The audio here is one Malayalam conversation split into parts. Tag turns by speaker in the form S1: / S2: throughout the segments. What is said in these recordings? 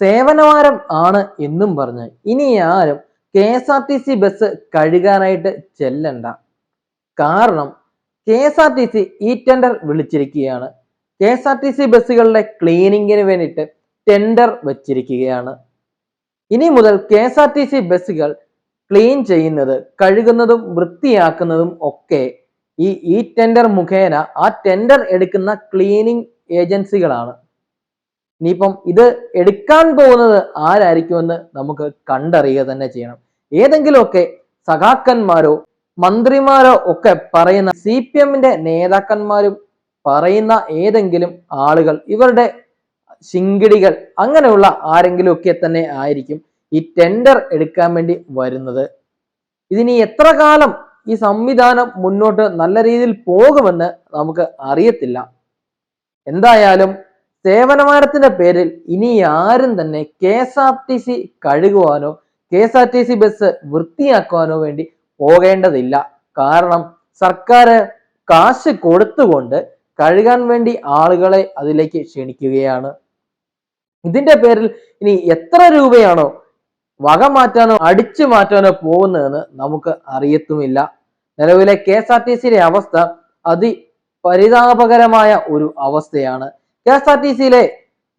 S1: സേവനവാരം ആണ് എന്നും പറഞ്ഞ് ഇനി ആരും K S R T C bus കഴുകാനായിട്ട് ചെല്ലണ്ട. കാരണം K S R T C ഈ tender വിളിച്ചിരിക്കുകയാണ്. K S R T C ബസ്സുകളുടെ ക്ലീനിങ്ങിന് വേണ്ടിയിട്ട് ടെൻഡർ വച്ചിരിക്കുകയാണ്. ഇനി മുതൽ K S R T C ബസ്സുകൾ ക്ലീൻ ചെയ്യുന്നത് കഴുകുന്നതും വൃത്തിയാക്കുന്നതും ഒക്കെ ഈ ഈ ടെൻഡർ മുഖേന ആ ടെൻഡർ എടുക്കുന്ന ക്ലീനിങ് ഏജൻസികളാണ് ഇനിയിപ്പം ഇത് എടുക്കാൻ പോകുന്നത് ആരായിരിക്കുമെന്ന് നമുക്ക് കണ്ടറിയുക തന്നെ ചെയ്യണം. ഏതെങ്കിലുമൊക്കെ സഖാക്കന്മാരോ മന്ത്രിമാരോ ഒക്കെ പറയുന്ന സി പി എമ്മിന്റെ നേതാക്കന്മാരും പറയുന്ന ഏതെങ്കിലും ആളുകൾ ഇവരുടെ ശിങ്കിടികൾ അങ്ങനെയുള്ള ആരെങ്കിലുമൊക്കെ തന്നെ ആയിരിക്കും ഈ ടെൻഡർ എടുക്കാൻ വേണ്ടി വരുന്നത്. ഇതിനി എത്ര കാലം ഈ സംവിധാനം മുന്നോട്ട് നല്ല രീതിയിൽ പോകുമെന്ന് നമുക്ക് അറിയത്തില്ല. എന്തായാലും സേവനമാനത്തിന്റെ പേരിൽ ഇനി ആരും തന്നെ K S R T C കഴുകുവാനോ K S R T C bus വൃത്തിയാക്കുവാനോ വേണ്ടി പോകേണ്ടതില്ല. കാരണം സർക്കാർ കാശ് കൊടുത്തുകൊണ്ട് കഴുകാൻ വേണ്ടി ആളുകളെ അതിലേക്ക് ക്ഷണിക്കുകയാണ്. ഇതിന്റെ പേരിൽ ഇനി എത്ര രൂപയാണോ വക മാറ്റാനോ അടിച്ചു മാറ്റാനോ പോകുന്നതെന്ന് നമുക്ക് അറിയത്തുമില്ല. നിലവിലെ കെ എസ് ആർ ടി സിയുടെ അവസ്ഥ അതി പരിതാപകരമായ ഒരു അവസ്ഥയാണ്. കെ എസ് ആർ ടി സിയിലെ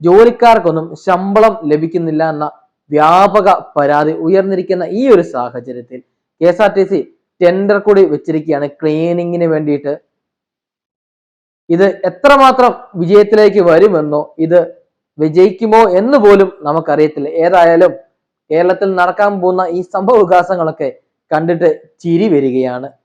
S1: ജോലിക്കാർക്കൊന്നും ശമ്പളം ലഭിക്കുന്നില്ല എന്ന വ്യാപക പരാതി ഉയർന്നിരിക്കുന്ന ഈ ഒരു സാഹചര്യത്തിൽ K S R T C tender കൂടി വെച്ചിരിക്കുകയാണ് ക്ലീനിങ്ങിന് വേണ്ടിയിട്ട്. ഇത് എത്രമാത്രം വിജയത്തിലേക്ക് വരുമെന്നോ ഇത് വിജയിക്കുമോ എന്ന് പോലും നമുക്കറിയത്തില്ല. ഏതായാലും കേരളത്തിൽ നടക്കാൻ പോകുന്ന ഈ സംഭവ വികാസങ്ങളൊക്കെ കണ്ടിട്ട് ചിരി വരികയാണ്.